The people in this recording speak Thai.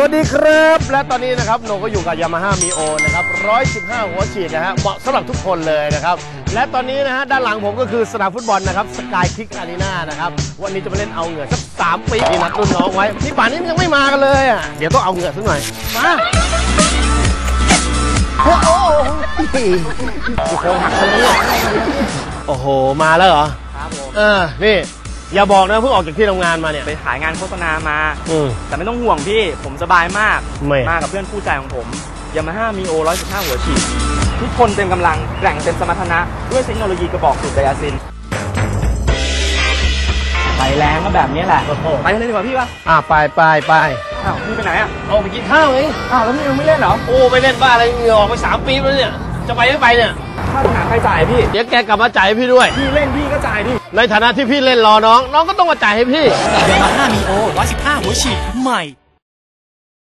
สวัสดีครับ และตอนนี้นะครับโหนก็อยู่กับ Yamaha Mio นะครับ115 หัวฉีดนะฮะเหมาะสำหรับทุกคนเลยนะครับ และตอนนี้นะฮะด้านหลังผมก็คือสนามฟุตบอลนะครับสกายคิกอารีนานะครับ วันนี้จะมาเล่นเอาเหงื่อสัก3ปีนี่นัดรุ่นน้องไว้นี่ป่านนี้มันยังไม่มากันเลยอะเดี๋ยวต้องเอาเหงื่อสักหน่อย มา โอ้โหโค้งหักตรงนี้โอ้โหมาแล้วเหรอ ครับผมเออนี่ อย่าบอกนะเพิ่งออกจากที่ทำงานมาเนี่ย ไปขายงานโฆษณามา อืม แต่ไม่ต้องห่วงพี่ ผมสบายมาก ไม่ มากับเพื่อนคู่ใจของผมยามาฮ่ามีโอ115 หัวฉีดทุกคนเต็มกำลังแกร่งเต็มสมรรถนะ ด้วยเทคโนโลยีกระบอกสูบไดอาซินไปแรงก็แบบนี้แหละ โอ้โห ไปกันเลยดีกว่าพี่ปะอะไปไปไปอ้าวพี่ไปไหนอะ เอาไปกินข้าวไงอ้าวแล้วพี่ยังไม่เล่นเหรอ โอ้ไปเล่นบ้าอะไรเหงื่อออกไปสามปีแล้วเนี่ย จะไปไม่ไปเนี่ย ค่าสนามใครจ่ายพี่ เดี๋ยวแกกลับมาจ่ายให้พี่ด้วย พี่เล่นพี่ก็จ่ายดิ ในฐานะที่พี่เล่นรอน้อง น้องก็ต้องมาจ่ายให้พี่ยามาฮ่ามีโอ115หัวฉีดใหม่